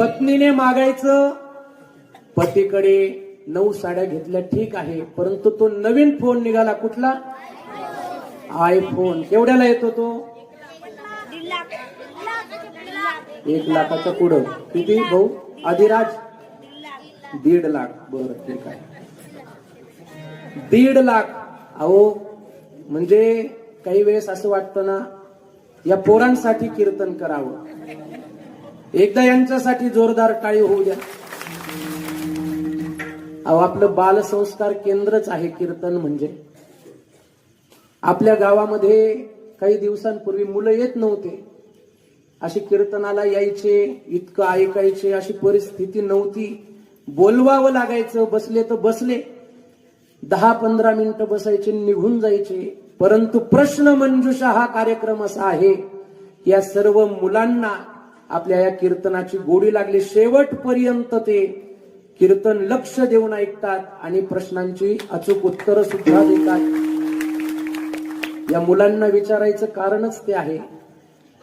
पत्नीने मागायचं. पतीकडे नऊ साड्या घेतल्या ठीक आहे. परंतु तो नवीन फोन निघाला. कुठला? आयफोन केवढ्याला येतो तो? एक लाखाचं पुढं. किती? भाऊ? अधिराज दीड लाख दीड लाख. बर ठीक आहे. दीड लाख. अहो म्हणजे काही वेळेस असं वाटतं ना या पोरांसाठी कीर्तन करावं. एकदा यांच्यासाठी जोरदार टाळी होऊ द्या. अहो आपलं बालसंस्कार केंद्रच आहे कीर्तन म्हणजे. आपल्या गावामध्ये काही दिवसांपूर्वी मुलं येत नव्हते. अशी कीर्तनाला यायचे इतकं ऐकायचे अशी परिस्थिती नव्हती. बोलवावं लागायचं बसले तर बसले. दहा पंधरा मिनिटं बसायचे निघून जायचे. परंतु प्रश्न मंजुषा हा कार्यक्रम असा आहे या सर्व मुलांना आपल्या या कीर्तनाची गोडी लागली. शेवटपर्यंत ते कीर्तन लक्ष देऊन ऐकतात आणि प्रश्नांची अचूक उत्तरं सुद्धा देतात. या मुलांना विचारायचं कारणच ते आहे.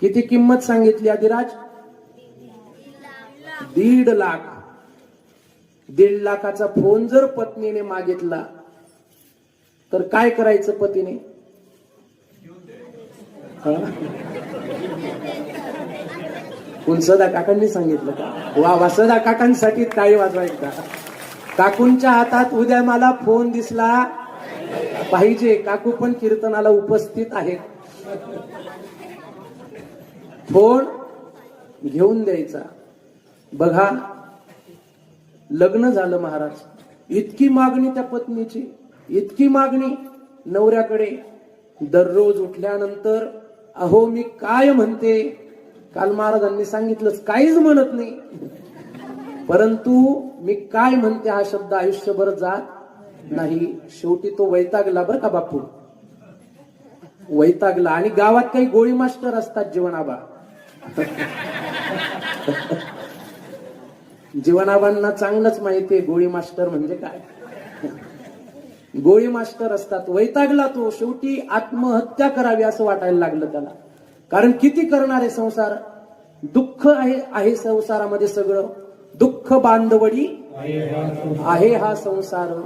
किती किंमत सांगितली आदिराज? दीड लाख. दीड लाखाचा फोन जर पत्नीने मागितला तर काय करायचं पतीने? सदा काकांनी सांगितलं का? वा वा सदा काकांसाठी टाळी वाजवा का काकूंच्या हातात उद्या मला फोन दिसला. पाहिजे काकू पण कीर्तनाला उपस्थित आहेत. फोन घेऊन द्यायचा. बघा लग्न झालं महाराज. इतकी मागणी त्या पत्नीची इतकी मागणी नवऱ्याकडे. दररोज उठल्यानंतर अहो मी काय म्हणते? काल महाराजांनी सांगितलंच काहीच म्हणत नाही. परंतु मी काय म्हणते हा शब्द आयुष्यभर जात नाही. शेवटी तो वैतागला बर का बापू? वैतागला. आणि गावात काही गोळी मास्टर असतात जीवनाबा. जीवनाबांना चांगलंच माहिती आहे गोळी मास्टर म्हणजे काय? गोळी मास्टर असतात. वैतागला तो. शेवटी आत्महत्या करावी असं वाटायला लागलं त्याला. कारण किती करणार आहे संसार? दुःख आहे आहे संसारामध्ये सगळं. दुःख बांधवडी आहे हा संसार.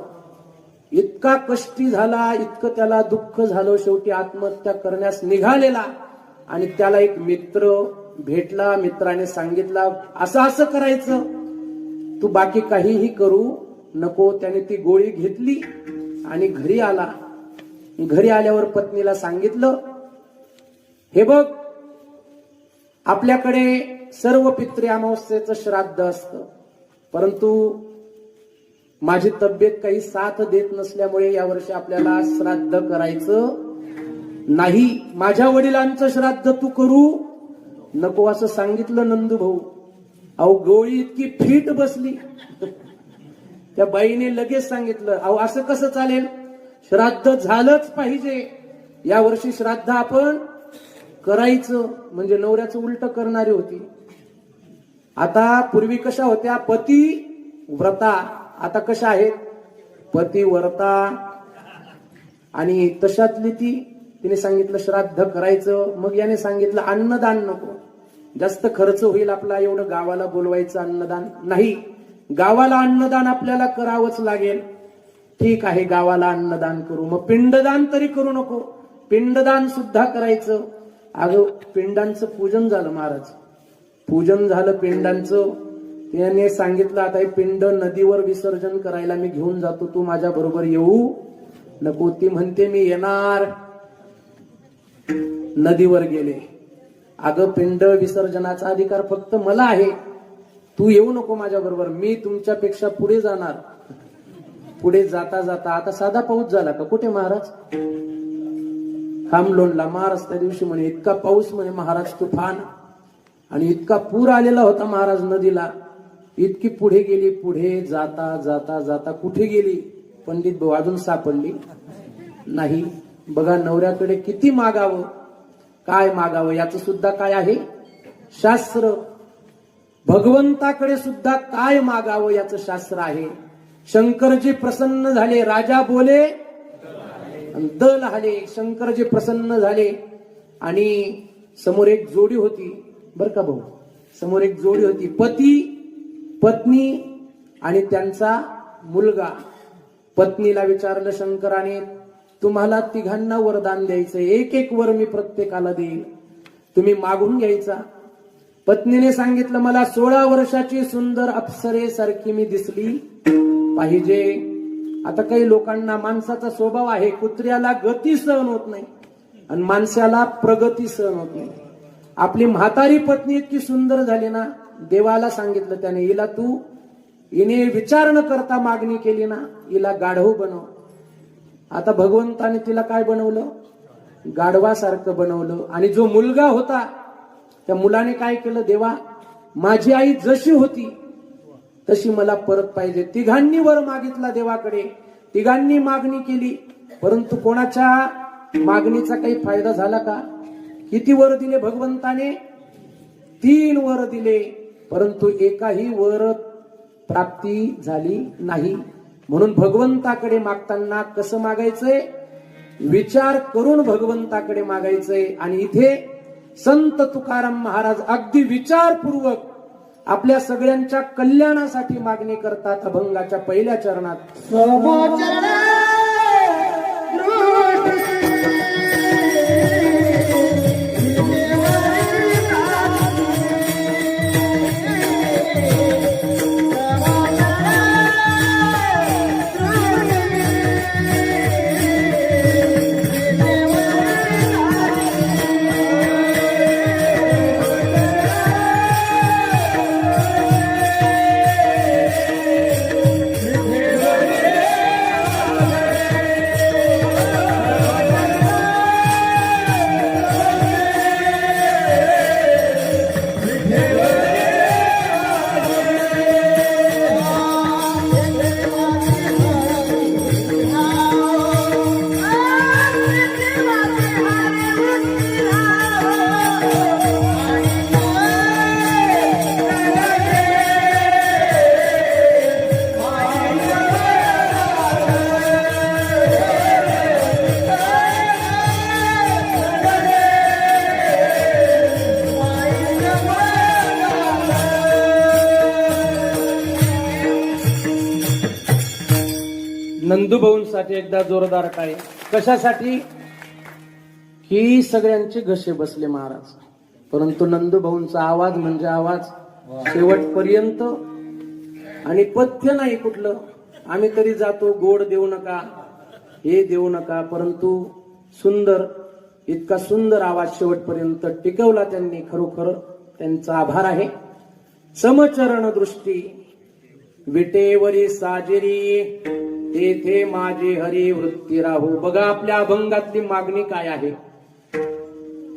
इतका कष्टी झाला इतकं त्याला दुःख झालं शेवटी आत्महत्या करण्यास निघालेला. आणि त्याला एक मित्र भेटला मित्राने सांगितला असं असं करायचं. तू बाकी काहीही करू नको. त्याने ती गोळी घेतली आणि घरी आला. घरी आल्यावर पत्नीला सांगितलं हे बघ आपल्याकडे सर्व पितृ अमावस्येचं श्राद्ध असतं. परंतु माझी तब्येत काही साथ देत नसल्यामुळे यावर्षी आपल्याला श्राद्ध करायचं नाही. माझ्या वडिलांचं श्राद्ध तू करू नको असं सांगितलं नंदू भाऊ. अहो गोळी इतकी फिट बसली. त्या बाईने लगेच सांगितलं अहो असं कसं चालेल? श्राद्ध झालंच पाहिजे. या वर्षी श्राद्ध आपण करायचं म्हणजे नवऱ्याचं उलट करणारी होती. आता पूर्वी कशा होत्या? पती व्रता. आता कशा आहेत? पती व्रता. आणि तशातली ती तिने सांगितलं श्राद्ध करायचं. मग याने सांगितलं अन्नदान नको. जास्त खर्च होईल आपला एवढं गावाला बोलवायचं अन्नदान नाही. गावाला अन्नदान आपल्याला करावंच लागेल. ठीक आहे गावाला अन्नदान करू. मग पिंडदान तरी करू नको. पिंडदान सुद्धा करायचं. अगं पिंडांचं पूजन झालं महाराज. पूजन झालं पिंडांचं. त्याने सांगितलं आता हे पिंड नदीवर विसर्जन करायला मी घेऊन जातो तू माझ्या बरोबर येऊ नको. ती म्हणते मी येणार. नदीवर गेले. अगं पिंड विसर्जनाचा अधिकार फक्त मला आहे. तू येऊ नको माझ्या बरोबर. मी तुमच्यापेक्षा पुढे जाणार. पुढे जाता जाता आता साधा पाऊस झाला का? कुठे महाराज? खामलोणला महाराज त्या दिवशी म्हणे इतका पाऊस म्हणे महाराज तुफान. आणि इतका पूर आलेला होता महाराज नदीला. इतकी पुढे गेली पुढे जाता जाता जाता कुठे गेली? पंडित भाऊ अजून सापडली नाही. बघा नवऱ्याकडे किती मागावं? काय मागावं? याचं सुद्धा काय आहे? शास्त्र. भगवंताकडे सुद्धा काय मागावं याचं शास्त्र आहे? शंकरजी प्रसन्न झाले राजा बोले आणि दल आले शंकरजी प्रसन्न झाले आणि समोर एक जोडी होती. बर का भाऊ? समोर एक जोडी होती. पती पत्नी आणि त्यांचा मुलगा. पत्नीला विचारलं शंकराने तुम्हाला तिघांना वरदान द्यायचं एक एक वर मी प्रत्येकाला देईल तुम्ही मागून घ्यायचा. पत्नीने सांगितलं मला सोळा वर्षाची सुंदर अप्सरेसारखी मी दिसली पाहिजे. आता काही लोकांना माणसाचा स्वभाव आहे कुत्र्याला गती सहन होत नाही आणि माणसाला प्रगती सहन होत नाही. आपली म्हातारी पत्नी इतकी सुंदर झाली ना देवाला सांगितलं त्याने हिला तू हिने विचार न करता मागणी केली ना हिला गाढव बनव. आता भगवंताने तिला काय बनवलं? गाढवासारखं बनवलं. आणि जो मुलगा होता त्या मुलाने काय केलं देवा माझी आई जशी होती तशी मला परत पाहिजे. तिघांनी वर मागितला देवाकडे. तिघांनी मागणी केली. परंतु कोणाच्या मागणीचा काही फायदा झाला का? किती वर दिले भगवंताने? तीन वर दिले. परंतु एकाही वर प्राप्ती झाली नाही. म्हणून भगवंताकडे मागताना कसं मागायचंय? विचार करून भगवंताकडे मागायचंय. आणि इथे संत तुकाराम महाराज अगदी विचारपूर्वक आपल्या सगळ्यांच्या कल्याणासाठी मागणी करतात अभंगाच्या पहिल्या चरणात. साठी एकदा जोरदार काय? कशासाठी? की सगळ्यांचे घसे बसले महाराज. परंतु नंदूभाऊंचा आवाज म्हणजे आवाज शेवटपर्यंत आणि पथ्य नाही कुठलं. आम्ही तरी जातो गोड देऊ नका हे देऊ नका. परंतु सुंदर इतका सुंदर आवाज शेवटपर्यंत टिकवला त्यांनी. खरोखर त्यांचा आभार आहे. समचरण दृष्टी विटेवरी साजेरी तेथे माझे हरी वृत्ती राहू. बघा आपल्या अभंगातली मागणी काय आहे.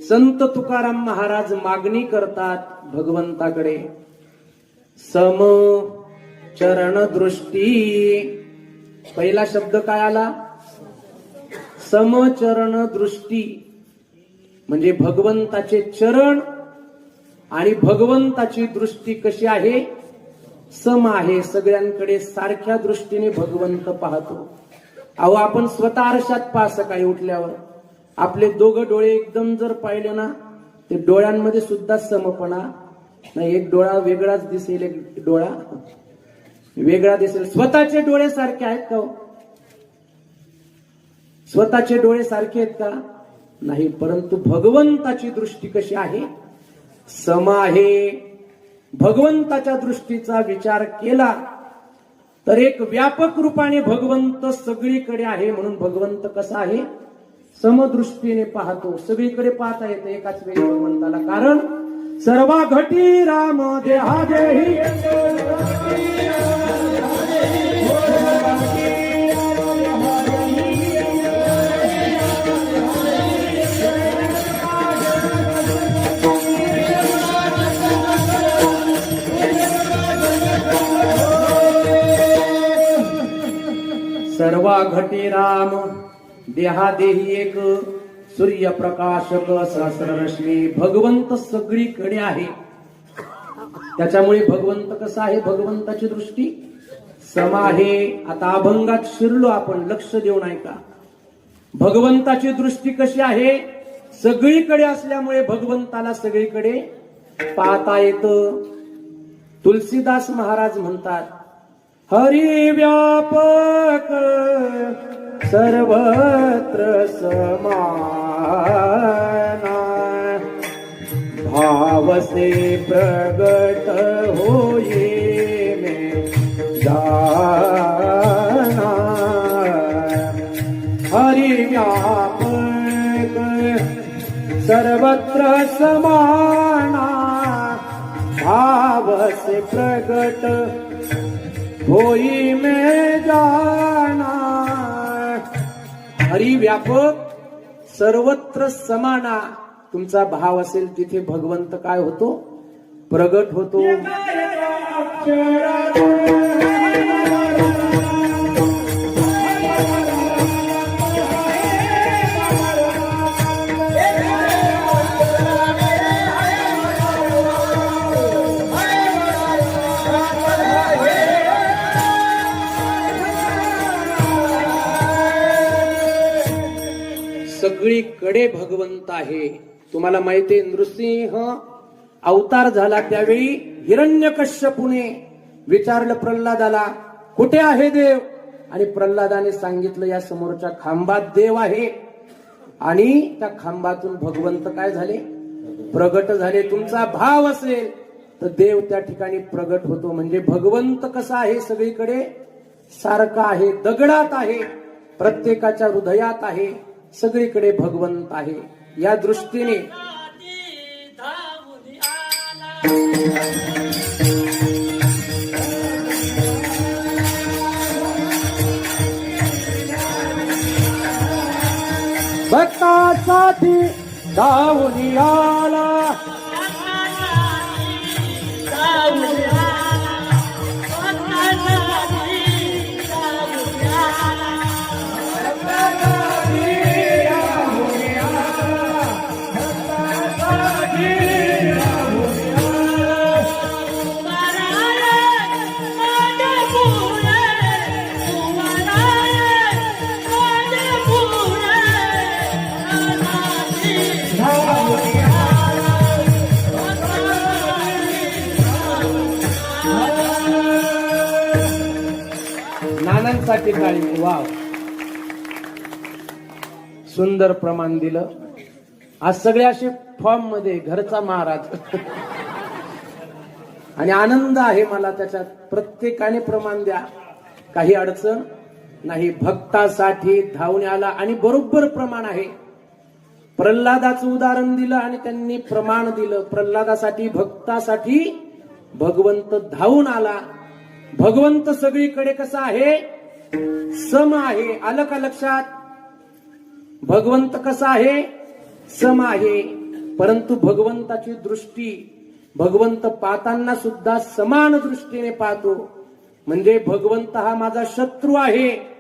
संत तुकाराम महाराज मागणी करतात भगवंताकडे. सम चरण दृष्टी. पहिला शब्द काय आला? समचरण दृष्टी. म्हणजे भगवंताचे चरण आणि भगवंताची दृष्टी कशी आहे? सम आहे सगळ्यांकडे सारख्या दृष्टीने भगवंत पाहतो. अहो आपण स्वतः आरशात पहा सकाळी उठल्यावर. आपले दोघं डोळे एकदम जर पाहिले ना ते डोळ्यांमध्ये सुद्धा समपणा. नाही एक डोळा वेगळाच दिसेल एक डोळा. वेगळा दिसेल. स्वतःचे डोळे सारखे आहेत का हो? स्वतःचे डोळे सारखे आहेत का? नाही परंतु भगवंताची दृष्टी कशी आहे? सम आहे भगवंताच्या दृष्टीचा विचार केला तर एक व्यापक रूपाने भगवंत सगळीकडे आहे म्हणून भगवंत कसा आहे? समदृष्टीने पाहतो. सगळीकडे पाहता येते एकाच वेळी भगवंताला. कारण सर्वा घटी राम देहा देही सर्वा घटे राम. देहादेही एक. सूर्यप्रकाशक सहस्ररश्मी भगवंत सगळीकडे आहे. त्याच्यामुळे भगवंत कसा आहे? भगवंताची दृष्टी समाहे आता अभंगात शिरलो आपण लक्ष देऊन का भगवंताची दृष्टी कशी आहे? सगळीकडे असल्यामुळे भगवंताला सगळीकडे पाहता येतं. तुलसीदास महाराज म्हणतात हरी व्यापक सर्वत्र समाना। भाव से प्रगट होई में जाना। हरि व्यापक सर्वत्र समाना। भाव से प्रगट होई में जाना हरी व्यापक सर्वत्र समाना. तुमचा भाव असेल तिथे भगवंत काय होतो? प्रगट होतो. सगळीकडे भगवंत आहे. तुम्हाला माहिती आहे नृसिंह अवतार झाला त्यावेळी हिरण्यकश्यपुने. विचारलं प्रल्हादाला कुठे आहे देव? आणि प्रल्हादाने सांगितलं या समोरच्या खांबात देव आहे. आणि त्या खांबातून भगवंत काय झाले? प्रगट झाले. तुमचा भाव असेल. तर देव त्या ठिकाणी प्रगट होतो. म्हणजे भगवंत कसा आहे सगळीकडे? सारखा आहे दगडात आहे. प्रत्येकाच्या हृदयात आहे. सगळीकडे भगवंत आहे. या दृष्टीने भक्तासाठी धावून आला नानांसाठी काळी वाव. सुंदर प्रमाण दिलं. आज सगळे असे फॉर्ममध्ये घरचा महाराज. आणि आनंद आहे मला त्याच्यात. प्रत्येकाने प्रमाण द्या. काही अडचण नाही. भक्तासाठी धावणे आला आणि बरोबर प्रमाण आहे. प्रल्हादाचं उदाहरण दिलं आणि त्यांनी प्रमाण दिलं. प्रल्हादासाठी भक्तासाठी भगवंत धावून आला. भगवंत सगळीकडे कसा आहे? सम आहे. आलं का लक्षात. भगवंत कसा आहे? सम आहे. परंतु भगवंताची दृष्टी भगवंत पाहताना सुद्धा समान दृष्टीने पाहतो. म्हणजे भगवंत हा माझा शत्रू आहे.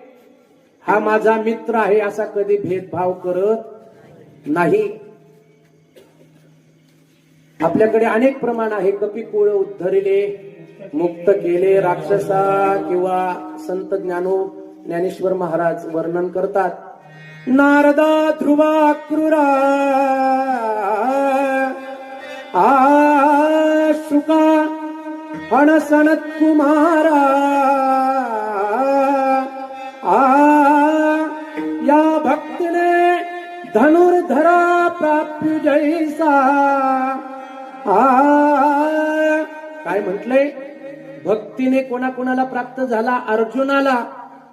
हा माझा मित्र आहे असा कधी भेदभाव करत नाही. आपल्याकडे अनेक प्रमाण आहे. कपिकुळ उद्धरिले मुक्त केले राक्षसा किंवा संत ज्ञानो ज्ञानेश्वर महाराज वर्णन करतात. नारदा ध्रुवा क्रुरा आशुका शुका हणसनत कुमारा आ या भक्तीने धनुर्धरा प्राप्य जैसा आ काय म्हटलंय? भक्तीने कोणाकोणाला प्राप्त झाला अर्जुनाला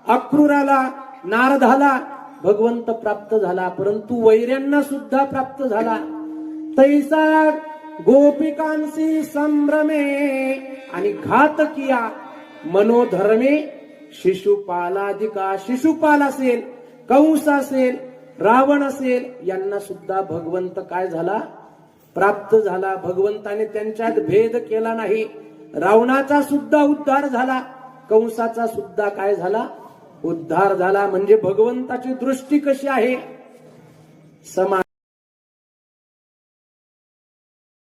अक्रूराला नारदाला भगवंत प्राप्त झाला परंतु वैर्यांना सुद्धा प्राप्त झाला. तैसा गोपिकांशी संभ्रमे आणि घात किया मनोधर्मे शिशुपालाधिका शिशुपाल असेल कंस असेल रावण असेल यांना सुद्धा भगवंत काय झाला? प्राप्त झाला. भगवंताने त्यांच्यात भेद केला नाही. रावणाचा सुद्धा उद्धार झाला. कंसाचा सुद्धा काय झाला? उद्धार झाला. म्हणजे भगवंताची दृष्टी कशी आहे? समा